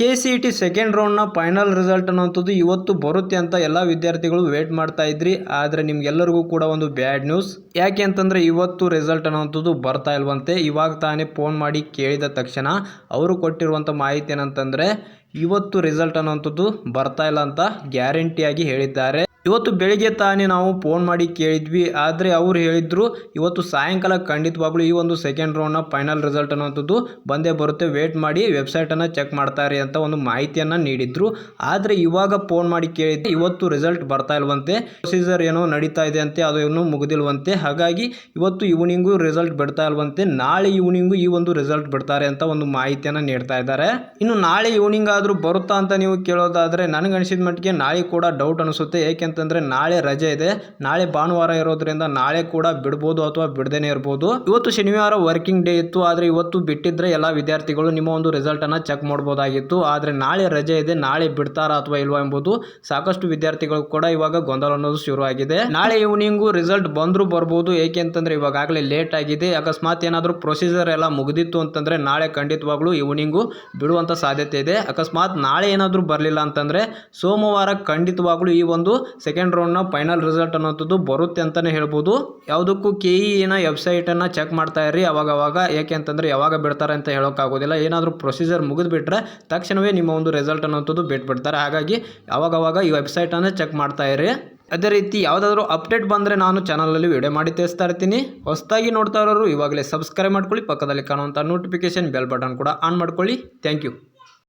K C E T second ರೌಂಡ್ನ final result ಅನ್ನೋಂಥದ್ದು ಇವತ್ತು ಬರುತ್ತೆ ಅಂತ ಎಲ್ಲ ವಿದ್ಯಾರ್ಥಿಗಳು ವೇಟ್ ಮಾಡ್ತಾ ಇದ್ರಿ. ಆದರೆ ನಿಮ್ಗೆಲ್ಲರಿಗೂ ಕೂಡ ಒಂದು ಬ್ಯಾಡ್ ನ್ಯೂಸ್ ಯಾಕೆ ಅಂತಂದರೆ ಇವತ್ತು ರಿಸಲ್ಟ್ ಅನ್ನೋಂಥದ್ದು ಬರ್ತಾ ಇಲ್ವಂತೆ. ಇವಾಗ ತಾನೇ ಫೋನ್ ಮಾಡಿ ಕೇಳಿದ ತಕ್ಷಣ ಅವರು ಕೊಟ್ಟಿರುವಂಥ ಮಾಹಿತಿ ಏನಂತಂದರೆ ಇವತ್ತು ರಿಸಲ್ಟ್ ಅನ್ನೋಂಥದ್ದು ಬರ್ತಾ ಇಲ್ಲ ಅಂತ ಗ್ಯಾರಂಟಿಯಾಗಿ ಹೇಳಿದ್ದಾರೆ. ಇವತ್ತು ಬೆಳಿಗ್ಗೆ ತಾನೇ ನಾವು ಫೋನ್ ಮಾಡಿ ಕೇಳಿದ್ವಿ, ಆದರೆ ಅವ್ರು ಹೇಳಿದ್ರು, ಇವತ್ತು ಸಾಯಂಕಾಲ ಖಂಡಿತವಾಗ್ಲೂ ಈ ಒಂದು ಸೆಕೆಂಡ್ ರೌಂಡ್ನ ಫೈನಲ್ ರಿಸಲ್ಟ್ ಅನ್ನೋಂಥದ್ದು ಬಂದೇ ಬರುತ್ತೆ ವೇಟ್ ಮಾಡಿ ವೆಬ್ಸೈಟನ್ನು ಚೆಕ್ ಮಾಡ್ತಾರೆ ಅಂತ ಒಂದು ಮಾಹಿತಿಯನ್ನು ನೀಡಿದ್ರು. ಆದರೆ ಇವಾಗ ಫೋನ್ ಮಾಡಿ ಕೇಳಿದ್ದೆ ಇವತ್ತು ರಿಸಲ್ಟ್ ಬರ್ತಾ ಇಲ್ವಂತೆ. ಪ್ರೊಸೀಜರ್ ಏನೋ ನಡೀತಾ ಇದೆ ಅಂತೆ, ಅದು ಇನ್ನೂ ಮುಗಿದಿಲ್ವಂತೆ. ಹಾಗಾಗಿ ಇವತ್ತು ಈವ್ನಿಂಗು ರಿಸಲ್ಟ್ ಬಿಡ್ತಾ ಇಲ್ವಂತೆ. ನಾಳೆ ಈವ್ನಿಂಗು ಈ ಒಂದು ರಿಸಲ್ಟ್ ಬಿಡ್ತಾರೆ ಅಂತ ಒಂದು ಮಾಹಿತಿಯನ್ನು ನೀಡ್ತಾ ಇದ್ದಾರೆ. ಇನ್ನು ನಾಳೆ ಈವ್ನಿಂಗ್ ಆದರೂ ಬರುತ್ತಾ ಅಂತ ನೀವು ಕೇಳೋದಾದರೆ ನನಗೆ ಅನಿಸಿದ ಮಟ್ಟಿಗೆ ನಾಳೆ ಕೂಡ ಡೌಟ್ ಅನಿಸುತ್ತೆ. ಏಕೆಂತಂದರೆ ನಾಳೆ ರಜೆ ಇದೆ. ನಾಳೆ ಭಾನುವಾರ ಇರೋದ್ರಿಂದ ನಾಳೆ ಕೂಡ ಬಿಡ್ಬೋದು ಅಥವಾ ಬಿಡದೇನೆ ಇರ್ಬೋದು. ಇವತ್ತು ಶನಿವಾರ ವರ್ಕಿಂಗ್ ಡೇ ಇತ್ತು. ಆದರೆ ಇವತ್ತು ಬಿಟ್ಟಿದ್ರೆ ಎಲ್ಲ ವಿದ್ಯಾರ್ಥಿಗಳು ನಿಮ್ಮ ಒಂದು ರಿಸಲ್ಟನ್ನು ಚೆಕ್ ಮಾಡ್ಬೋದಾಗಿತ್ತು. ಆದರೆ ನಾಳೆ ರಜೆ ಇದೆ. ನಾಳೆ ಬಿಡ್ತಾರಾ ಅಥವಾ ಇಲ್ವಾ ಎಂಬುದು ಸಾಕಷ್ಟು ವಿದ್ಯಾರ್ಥಿಗಳು ಕೂಡ ಇವಾಗ ಗೊಂದಲ ಅನ್ನೋದು ಶುರುವಾಗಿದೆ. ನಾಳೆ ಈವ್ನಿಂಗು ರಿಸಲ್ಟ್ ಬಂದರೂ ಬರ್ಬೋದು. ಏಕೆ ಅಂತಂದ್ರೆ ಇವಾಗಲೇ ಲೇಟ್ ಆಗಿದೆ. ಅಕಸ್ಮಾತ್ ಏನಾದರೂ ಪ್ರೊಸೀಜರ್ ಎಲ್ಲ ಮುಗಿದಿತ್ತು ಅಂತಂದ್ರೆ ನಾಳೆ ಖಂಡಿತವಾಗ್ಲೂ ಈವ್ನಿಂಗು ಬಿಡುವಂಥ ಸಾಧ್ಯತೆ ಇದೆ. ಅಕಸ್ಮಾತ್ ನಾಳೆ ಏನಾದರೂ ಬರಲಿಲ್ಲ ಅಂತಂದರೆ ಸೋಮವಾರ ಖಂಡಿತವಾಗ್ಲೂ ಈ ಒಂದು ಸೆಕೆಂಡ್ ರೌಂಡ್ನ ಫೈನಲ್ ರಿಸಲ್ಟ್ ಅನ್ನೋಂಥದ್ದು ಬರುತ್ತೆ ಅಂತಲೇ ಹೇಳ್ಬೋದು. ಯಾವುದಕ್ಕೂ ಕೆ ಇನ ವೆಬ್ಸೈಟನ್ನು ಚೆಕ್ ಮಾಡ್ತಾ ಇರ್ರಿ ಅವಾಗವಾಗ ಅವಾಗ ಏಕೆ ಅಂತಂದರೆ ಯಾವಾಗ ಬಿಡ್ತಾರೆ ಅಂತ ಹೇಳೋಕ್ಕಾಗೋದಿಲ್ಲ. ಏನಾದರೂ ಪ್ರೊಸೀಜರ್ ಮುಗಿದ್ಬಿಟ್ರೆ ತಕ್ಷಣವೇ ನಿಮ್ಮ ಒಂದು ರಿಸಲ್ಟ್ ಅನ್ನೋಂಥದ್ದು ಬಿಟ್ಬಿಡ್ತಾರೆ. ಹಾಗಾಗಿ ಅವಾಗವಾಗ ಈ ವೆಬ್ಸೈಟನ್ನು ಚೆಕ್ ಮಾಡ್ತಾ ಇರ್ರಿ. ಅದೇ ರೀತಿ ಯಾವುದಾದ್ರೂ ಅಪ್ಡೇಟ್ ಬಂದರೆ ನಾನು ಚಾನಲಲ್ಲಿ ವಿಡಿಯೋ ಮಾಡಿ ತಿಳಿಸ್ತಾ ಇರ್ತೀನಿ. ಹೊಸದಾಗಿ ನೋಡ್ತಾ ಇರೋರು ಇವಾಗಲೇ ಸಬ್ಸ್ಕ್ರೈಬ್ ಮಾಡ್ಕೊಳ್ಳಿ. ಪಕ್ಕದಲ್ಲಿ ಕಾಣುವಂಥ ನೋಟಿಫಿಕೇಶನ್ ಬೆಲ್ ಬಟನ್ ಕೂಡ ಆನ್ ಮಾಡ್ಕೊಳ್ಳಿ. Thank you